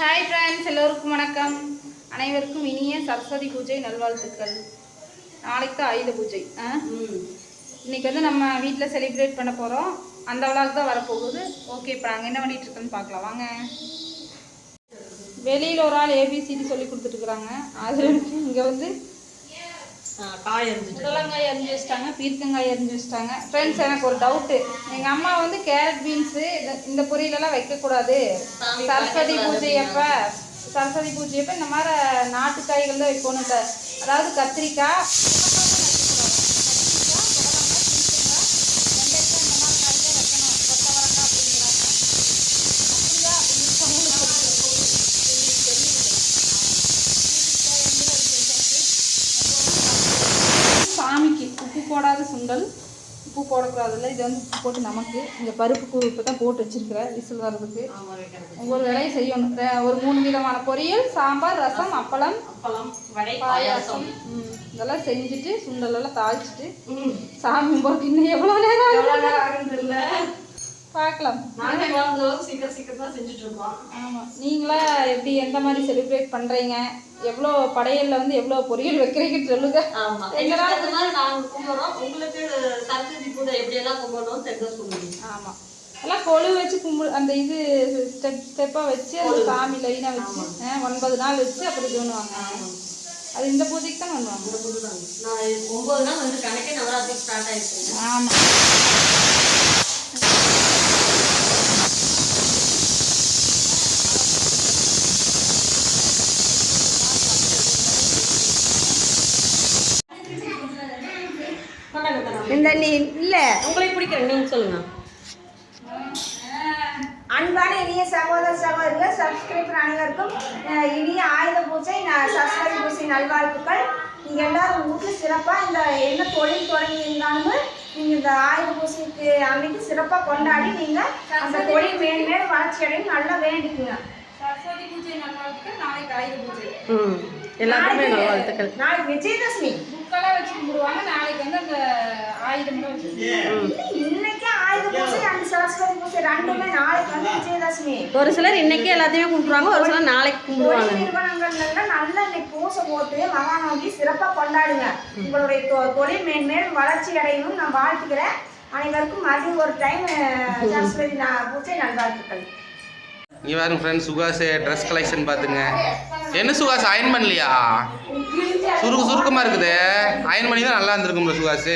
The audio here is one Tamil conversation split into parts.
ஹாய் ஃப்ரெண்ட்ஸ் எல்லோருக்கும் வணக்கம். அனைவருக்கும் இனிய சரஸ்வதி பூஜை நல்வாழ்த்துக்கள். நாளைக்கு தான் ஆயுத பூஜை ஆ? இன்னைக்கு வந்து நம்ம வீட்டில் செலிப்ரேட் பண்ண போகிறோம் அந்த விழாக்கு தான் வரப்போகுது. ஓகே இப்போ நாங்கள் என்ன பண்ணிட்டு இருக்கோன்னு பார்க்கலாம். வாங்க. வெளியில் ஒரு ஆள் ஏபிசிடி சொல்லி கொடுத்துட்ருக்குறாங்க அது இங்கே வந்து காய் அரிஞ்சிட்டு புடலங்காய் அரிஞ்சு வச்சிட்டாங்க பீர்க்கங்காய் அரிஞ்சு வச்சிட்டாங்க. ஃப்ரெண்ட்ஸ் எனக்கு ஒரு டவுட்டு எங்கள் அம்மா வந்து கேரட் பீன்ஸு இந்த பொரியலெல்லாம் வைக்கக்கூடாது. சரஸ்வதி பூஜை அப்போ சரஸ்வதி பூஜை அப்போ இந்த மாதிரி நாட்டு காய்கள் தான் வைக்கணும் அதாவது கத்திரிக்காய் போடக்கூடாதுல்ல. இது வந்து போட்டு நமக்கு. இந்த பருப்பு கூழ் இப்போ தான் போட்டு வச்சிருக்கிறேன் விசில் வர்றதுக்கு. ஒவ்வொரு வேலையும் செய்யணும். ஒரு மூணு விதமான பொரியல் சாம்பார் ரசம் அப்பளம் அப்பளம் வடை பாயாசம். இதெல்லாம் செஞ்சுட்டு சுண்டலெல்லாம் தாளிச்சிட்டு. சாமி கும்பிட்டு இன்னும் எவ்வளோ நேரம் ஆகுன்னு தெரியல. பார்க்கலாம். சீக்கிரம் சீக்கிரம் தான் செஞ்சுட்டு இருக்கோம் ஆமாம் நீங்களா எப்படி எந்த மாதிரி செலிப்ரேட் பண்ணுறீங்க எவ்வளோ படையலில் வந்து எவ்வளோ பொரியல் வைக்கிறீங்கன்னு சொல்லுங்க. ஆமா. எங்களுக்கு அந்த மாதிரி நாங்க கும்பிடுறோம். உங்களுக்கு சரஸ்வதி பூஜை எப்படி எல்லாம் கும்பிடணும் தெரிஞ்சா சொல்லுங்க. ஆமாம் எல்லாம் கொழு வச்சு கும்பிடு அந்த இது ஸ்டெப் ஸ்டெப்பாக வச்சு அந்த சாமி லைனாக வச்சு ஒன்பது நாள் வச்சு இது பண்ணுவாங்க. அது இந்த பூஜைக்கு தான் பண்ணுவாங்க. இந்த நான் ஒன்பது நாள் வந்து கணக்கே நவராத்திரி ஸ்டார்ட் ஆயிடுச்சு. ஆமாம் இந்த நீ இல்ல. உங்களுக்கு பிடிக்கிறேன் நீங்க சொல்லுங்க. அன்பான இனிய சகோதர சகோதரிகள் சப்ஸ்கிரைபர் அனைவருக்கும் இனிய ஆயுத பூஜை சரஸ்வதி பூஜை நல்வாழ்த்துக்கள். நீங்க எல்லாரும் வீட்டுல சிறப்பா இந்த என்ன தொழில் தொடங்கி இருந்தாலும் நீங்க இந்த ஆயுத பூஜைக்கு அன்னைக்கு சிறப்பா கொண்டாடி நீங்க அந்த தொழில் மேன்மேலும் வளர்ச்சி அடையும் நல்லா வேண்டிக்குங்க. சரஸ்வதி பூஜை நல்வாழ்த்துக்கள் நாளைக்கு ஆயுத பூஜை. ம். எல்லாருக்குமே நல்ல வாழ்த்துக்கள் நாளைக்கு விஜயதசமி. புக்கெல்லாம் வச்சு கும்பிடுவாங்க நாளைக்கு வந்து அந்த ஆயுதம்லாம் வச்சு இன்னைக்கு ஆயுத பூஜை அந்த சரஸ்வதி பூஜை ரெண்டுமே நாளைக்கு வந்து விஜயதசமி. ஒரு சிலர் இன்னைக்கே எல்லாத்தையுமே கும்பிடுவாங்க ஒரு சிலர் நாளைக்கு கும்பிடுவாங்க. நிறுவனங்கள்ல நல்லா இன்னைக்கு பூசை போட்டு மகாநவமி சிறப்பா கொண்டாடுங்க. உங்களுடைய தொழில் மேன்மேலும் வளர்ச்சி அடையணும் நான் வாழ்த்துக்கிறேன். அனைவருக்கும் மதியம் ஒரு டைம் சரஸ்வதி நா- பூஜை நல்வாழ்த்துக்கள். இங்கே பாருங்க ஃப்ரெண்ட்ஸ் சுகாஸ் ட்ரெஸ் கலெக்ஷன் பார்த்துங்க. என்ன சுகாஸ் அயன் பண்ணலையா? சுருக்கு சுருக்கமாக இருக்குது. அயன் பண்ணி தான் நல்லா இருந்திருக்கும்ல சுகாஸ்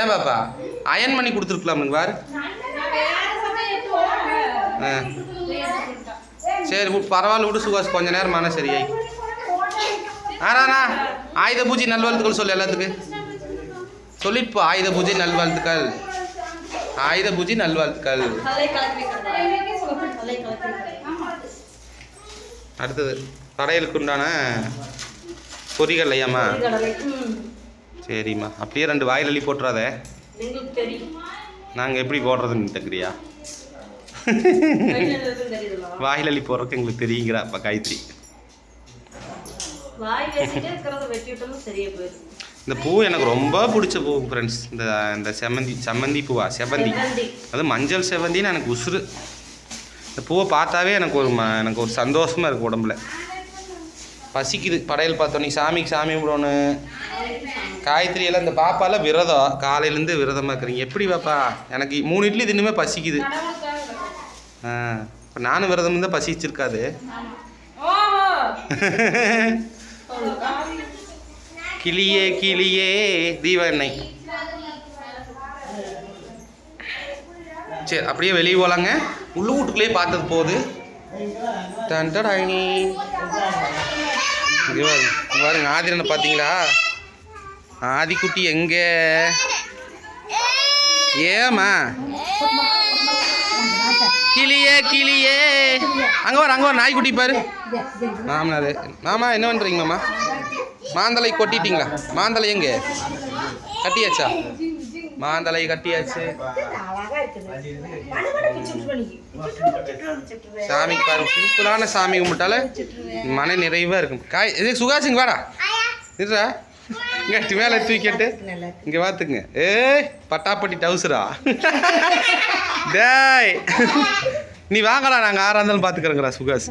ஏன் பாப்பா? அயன் பண்ணி கொடுத்துருக்கலாம்னுங்க பார். ஆ. சரி பரவாயில்ல விடு சுகாஸ் கொஞ்ச நேரம் மன சரியாய். ஆறாண்ணா ஆயுத பூஜை நல்வாழ்த்துக்கள் சொல்லு எல்லாத்துக்கும். சொல்லிட்டு ஆயுத பூஜை நல்வாழ்த்துக்கள். ஆயுத பூஜை நல்வாழ்த்துக்கள். அடுத்தது படையலுக்கு உண்டான பொரிகள் ஐயாம்மா கடலை. ம். சரிம்மா அப்படியே ரெண்டு வாயில் அள்ளி போட்டுறாத நாங்கள் எப்படி போடுறதுன்னு தெரியா? வாயில் அள்ளி போடுறதுக்கு எங்களுக்கு தெரியுங்கிறா அப்போ காயத்ரி இந்த பூ எனக்கு ரொம்ப பிடிச்ச பூ ஃப்ரெண்ட்ஸ் இந்த இந்த செம்மந்தி செம்மந்தி பூவா செவ்வந்தி. அது மஞ்சள் செவ்வந்தின்னு எனக்கு உசுறு இந்த பூவை பார்த்தாவே எனக்கு ஒரு ம எனக்கு ஒரு சந்தோஷமாக இருக்குது உடம்புல. பசிக்குது. படையல் பார்த்தோன்னே சாமிக்கு சாமி கும்பிடணும். காயத்ரி எல்லாம் இந்த பாப்பாலாம் விரதம். காலையிலேருந்து விரதமாக இருக்கிறீங்க. எப்படி பாப்பா? எனக்கு மூணு இட்லி தின்னுமே பசிக்குது. ஆ இப்போ நானும் விரதம் இருந்தால் பசிச்சிருக்காது. கிளியே கிளியே தீப சரி அப்படியே வெளியே போகலாங்க உள்ள வீட்டுக்குள்ளேயே பார்த்தது போகுது. டன் பாருங்க ஆதிரனை பார்த்தீங்களா? ஆதிக்குட்டி எங்கே? ஏமா கிளியே கிளியே. அங்கே வர அங்கே வர நாய்க்குட்டி பாரு. மாமனாரு மாமா என்ன பண்ணுறீங்க மாமா? மாந்தலை கொட்டிட்டீங்களா? மாந்தலை எங்கே? கட்டியாச்சா? மாந்தலை கட்டியாச்சு. சாமிக்கு பாருங்க. சிம்பிளான சாமி கும்பிட்டால மன நிறைவா இருக்கும். காய் இது சுகாசிங்க வாடா. இருடா. இங்கே மேலே தூக்கிட்டு இங்கே பார்த்துக்குங்க ஏய் பட்டாப்பட்டி டவுசரா டேய். நீ வாங்கலாம் நாங்கள் ஆறா இருந்தாலும் பார்த்துக்கிறோங்கிறா சுகாஸ்.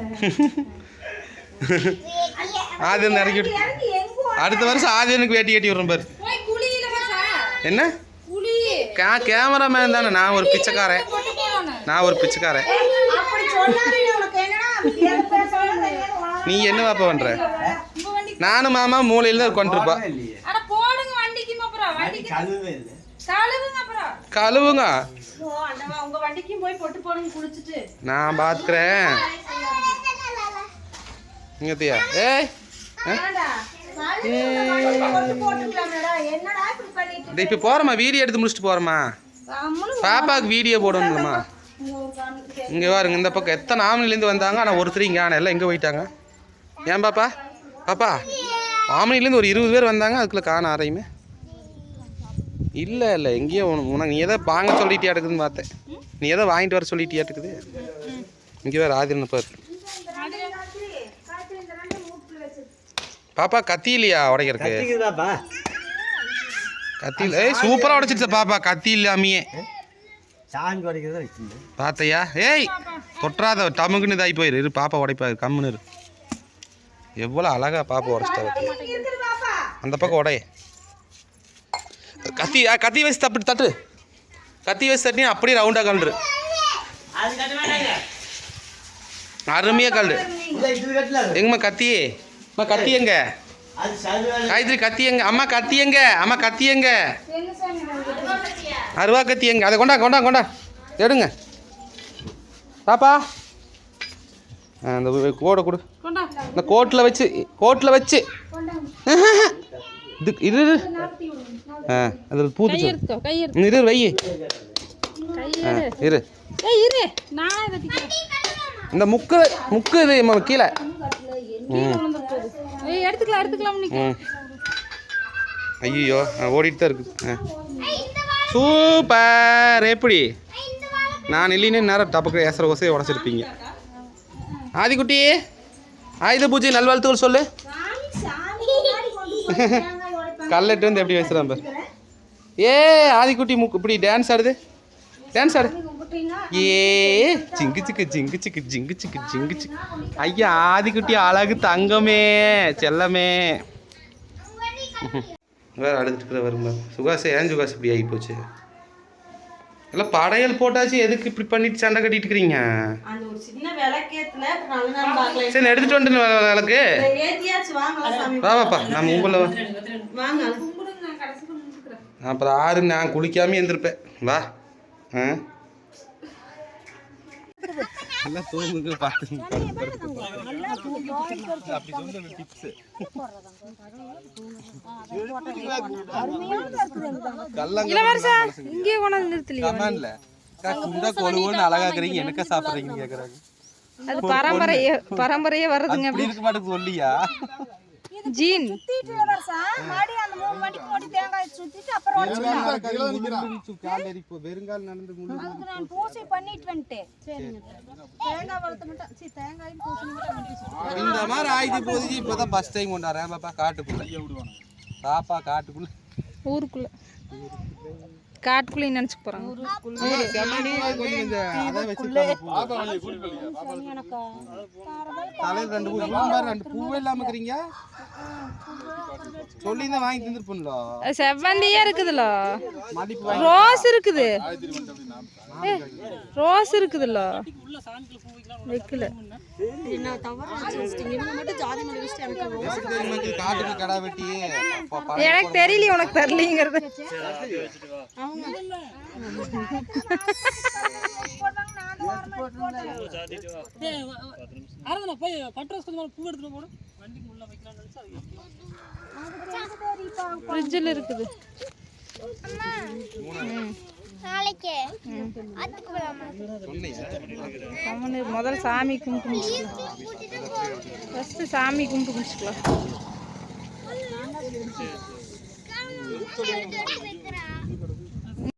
ஆதியன் இறக்கி அடுத்த வருஷம் ஆதியனுக்கு வேட்டி கட்டி விடுறேன் பாரு. போய் குளியில வச்சா என்ன? கே கேமராமேன் தானே. நான் ஒரு பிச்சைக்காரன். நான் ஒரு பிச்சைக்காரன். நீ என்ன பாப்பா பண்ற? நானும் மாமா மூலையில தான் உட்காந்துருப்பா அட போடுங்க வண்டிக்கு அப்புறம் வண்டிக்கு கழுவுங்க அப்புறம் கழுவுங்க. ஓ, ஆண்டவா, உங்க வண்டிக்கும் போய் பொட்டு போடுங்க குளிச்சுட்டு. நான் பார்த்துக்கிறேன் இங்கத்தியா ஏய் இப்போ போகிறோமா வீடியோ எடுத்து முடிச்சுட்டு போகிறோமா கம்முனு பாப்பாவுக்கு வீடியோ போடணும்லம்மா. இங்க பாருங்க இந்த பக்கம் எத்தனை ஆமணிலேருந்து வந்தாங்க ஆனால் ஒருத்தர் இங்கே ஆனால் எல்லாம் எங்கே போயிட்டாங்க? ஏன் பாப்பா? பாப்பா ஆமணிலேருந்து ஒரு இருபது பேர் வந்தாங்க அதுக்குள்ளே காண ஆரையுமே இல்லை இல்லை எங்கேயோ உன- உனக்கு நீ எதை வாங்க சொல்லிட்டியா எடுக்குதுன்னு பார்த்தேன். நீ எதை வாங்கிட்டு வர சொல்லிட்டியா இருக்குது இங்கே வேறு ஆதிரன் பாரு காய்ச்சி, காய்ச்சி இந்த ரெண்டு மூட்டுல வச்சு பாப்பா கத்தி இல்லையா உடைக்கிறதுக்கு கத்தி இல்லை ஏய் சூப்பராக உடைச்சிருச்ச பாப்பா கத்தி இல்லாமையே சாமி உடைக்கிறத பார்த்தையா ஏய் தொற்றாத டமுக்குன்னு இதாகி போயிரு. இரு பாப்பா உடைப்பாரு கம்முன்னு இரு. எவ்வளோ அழகா பாப்பா உடைச்சிட்டா அந்த பக்கம் உடைய. கத்தி ஆ, கத்தி வச்சு தப்பு தட்டு. கத்தி வச்சு தட்டி அப்படியே ரவுண்டாக வேண்டாங்க அருமையாக கலண்டு. எங்கம்மா கத்தி அம்மா கத்தி எங்க அது சதுவாக காயத்ரி கத்தி எங்க அம்மா கத்தி எங்க அம்மா கத்தி எங்க எங்க சாமி வந்து அருவா கத்தி எங்க அதை கொண்டா கொண்டா கொண்டா. எடுங்க. பாப்பா. அந்த கோடை கொடு. இந்த கோட்டில் வச்சு கோட்டில் வச்சு. இது இரு இரு. ஆ அதில் பூத்து இரு வை. இரு. இந்த முக்கு முக்கு இது கீழே. எடுத்துக்கலாம் எடுத்துக்கலாம் நீ ம். ஐயோ ஓடிட்டு தான் இருக்குது. ஆ. சூப்பர். எப்படி நான் இல்லைன்னு நேரம் டப்புக்கு ஏசர கோசையை உடச்சிருப்பீங்க. ஆதிக்குட்டி ஆயுத பூஜை நல்வாழ்த்துக்கள் சொல்லு. கல்லெட்டு வந்து எப்படி வச்சுறான் பாரு. ஏ ஆதிக்குட்டி முக்கு இப்படி டான்ஸ் ஆடுது. டான்ஸ் ஆடு. ஏ ஜிங்கு சிக்கு ஜிங்கு சிக்கு ஜிங்கு சிக்கு ஜிங்கு சிக்கு ஐயா ஆதிக்குட்டி அழகு தங்கமே செல்லமே. வேற அடுத்துட்டு வருமா சுகாசே ஏன் சுகாஸ் இப்படி ஆகி போச்சு? எல்லாம் படையல் போட்டாச்சு. எதுக்கு இப்படி பண்ணிட்டு சண்டை கட்டிட்டு இருக்கிறீங்க அந்த ஒரு சின்ன விளக்கேத்துல நல்ல நேரம் பார்க்கல. சரி நான் எடுத்துட்டு வந்துட்டு விளக்கு வாப்பா நம்ம உங்களை அப்புறம் ஆறு நான் குளிக்காம இருந்திருப்பேன் வா. ஆ? எல்லாம் தூங்குங்க பார்த்து இளவரசா இங்கே கொண்டாந்து நிறுத்தலையே. கமான்ல குண்டா கொழுவோன்னு அழகாக்குறீங்க எனக்கா சாப்பிட்றீங்கன்னு கேட்குறாங்க அது பரம்பரையே பரம்பரையே வர்றதுங்க அப்படி. இருக்க மாட்டேங்குது சொல்லியா? ஜீன். சுத்திட்டு வரசா மாடி அந்த மூணு மணிக்கு ஓடி தேங்காய் சுத்திட்டு அப்புறம் வெறுங்கால் நடந்து அதுக்கு நான் பூசை பண்ணிட்டு வந்துட்டேன். தேங்காய் வளர்த்த மட்டும் சரி தேங்காயும் பூசணி மட்டும் இந்த மாதிரி ஆயுத பூஜைக்கு இப்போதான் ஃபர்ஸ்ட் டைம் கொண்டாடுறேன். பாப்பா காட்டுக்குள்ள. பாப்பா காட்டுக்குள்ள. ஊருக்குள்ள. காட்டுக்குள்ளே நினச்சி போகிறாங்க. தலையில ரெண்டு பூ ரெண்டு பூவே இல்லாம இருக்கிறீங்க? சொல்லி தான் வாங்கி தந்துருப்போம்ல? செவ்வந்தியே இருக்குதுல்ல மல்லிப்பூ வாங்கி ரோஸ் இருக்குது. ரோஸ் இருக்குதுல்ல வைக்கல. தெரியுமா இது காட்டுக்கு கடை எனக்கு தெரியல உனக்கு தெரியலங்கிறது ஃப்ரிட்ஜில் இருக்குது நாளைக்கு. முதல்ல சாமி கும்பிட்டு முடிச்சுக்கலாம் ஃபஸ்ட்டு சாமி கும்பிட்டு முடிச்சுக்கலாம்